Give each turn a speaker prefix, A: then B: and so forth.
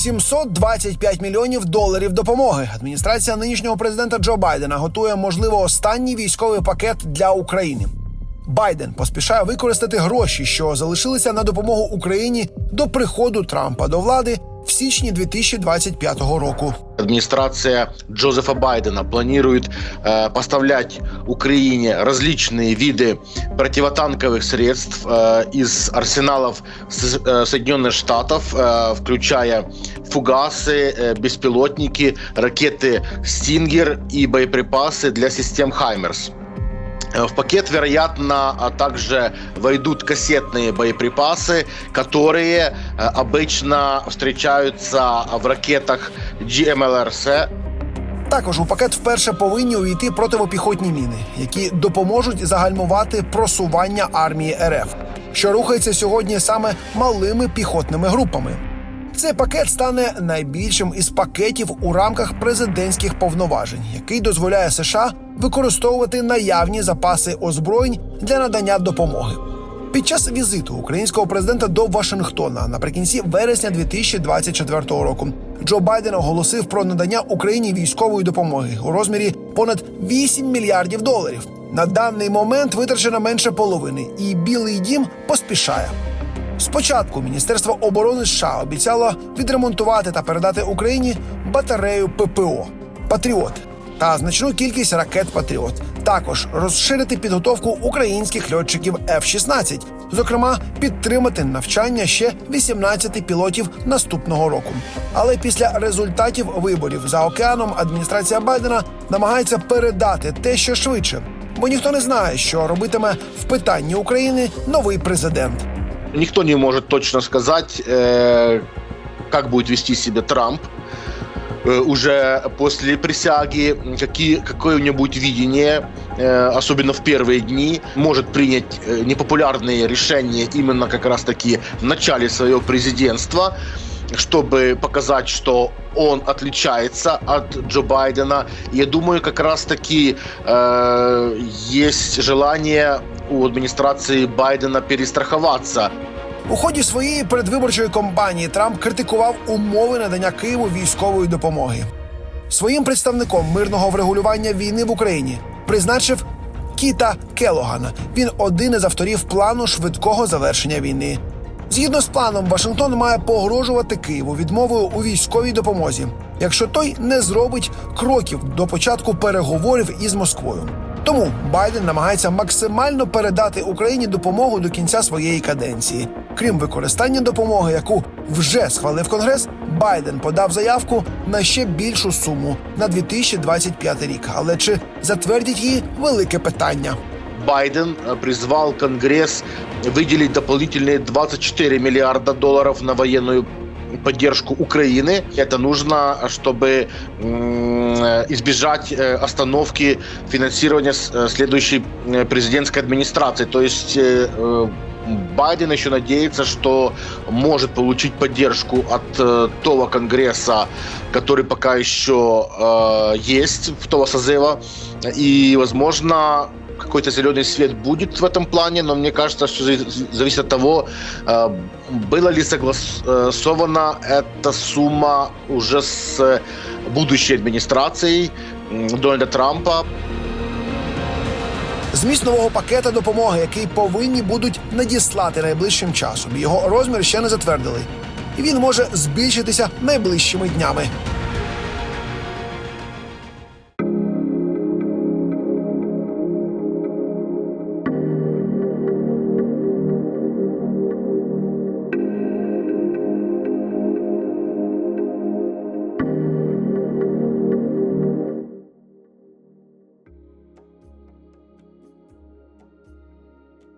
A: 725 мільйонів доларів допомоги. Адміністрація нинішнього президента Джо Байдена готує, можливо, останній військовий пакет для України. Байден поспішає використати гроші, що залишилися на допомогу Україні до приходу Трампа до влади в січні 2025 року.
B: Администрация Джозефа Байдена планирует э, поставлять Украине различные виды противотанковых средств э, из арсеналов С- э, Соединенных Штатов, э, включая фугасы, э, беспилотники, ракеты «Стингер» и боеприпасы для систем «Хаймерс». Э, В пакет, вероятно, а также войдут кассетные боеприпасы, которые э, обычно встречаются в ракетах GMLRS.
A: Також у пакет вперше повинні увійти противопіхотні міни, які допоможуть загальмувати просування армії РФ, що рухається сьогодні саме малими піхотними групами. Цей пакет стане найбільшим із пакетів у рамках президентських повноважень, який дозволяє США використовувати наявні запаси озброєнь для надання допомоги. Під час візиту українського президента до Вашингтона наприкінці вересня 2024 року Джо Байден оголосив про надання Україні військової допомоги у розмірі понад 8 мільярдів доларів. На даний момент витрачено менше половини, і Білий Дім поспішає. Спочатку Міністерство оборони США обіцяло відремонтувати та передати Україні батарею ППО Патріот та значну кількість ракет Патріот. Також розширити підготовку українських льотчиків F-16, зокрема підтримати навчання ще 18 пілотів наступного року. Але після результатів виборів за океаном адміністрація Байдена намагається передати те, що швидше, бо ніхто не знає, що робитиме в питанні України новий президент.
B: Никто не может точно сказать, э, как будет вести себя Трамп э, уже после присяги, какие, какое у него будет видение, э, особенно в первые дни, может принять непопулярные решения именно как раз-таки в начале своего президентства, чтобы показать, что он отличается от Джо Байдена. Я думаю, как раз-таки э, есть желание у администрации Байдена перестраховаться.
A: У ході своєї передвиборчої кампанії Трамп критикував умови надання Києву військової допомоги. Своїм представником мирного врегулювання війни в Україні призначив Кіта Келогана. Він один із авторів плану швидкого завершення війни. Згідно з планом, Вашингтон має погрожувати Києву відмовою у військовій допомозі, якщо той не зробить кроків до початку переговорів із Москвою. Тому Байден намагається максимально передати Україні допомогу до кінця своєї каденції. Крім використання допомоги, яку вже схвалив Конгрес, Байден подав заявку на ще більшу суму на 2025 рік. Але чи затвердять її велике питання?
B: Байден э, призвал Конгресс выделить дополнительные 24 миллиарда долларов на военную поддержку Украины. Это нужно, чтобы м, э, избежать э, остановки финансирования э, следующей э, президентской администрации. То есть э, э, Байден еще надеется, что может получить поддержку от э, того Конгресса, который пока еще э, есть, в того созыва. И, возможно, какой-то зеленый свет будет в этом плане, но мне кажется, все зависит от того, э, было ли согласована эта сумма уже с э, будущей адміністрації Дональда Трампа.
A: Зміст нового пакета допомоги, який повинні будуть надіслати найближчим часом. Його розмір ще не затвердили, і він може збільшитися найближчими днями.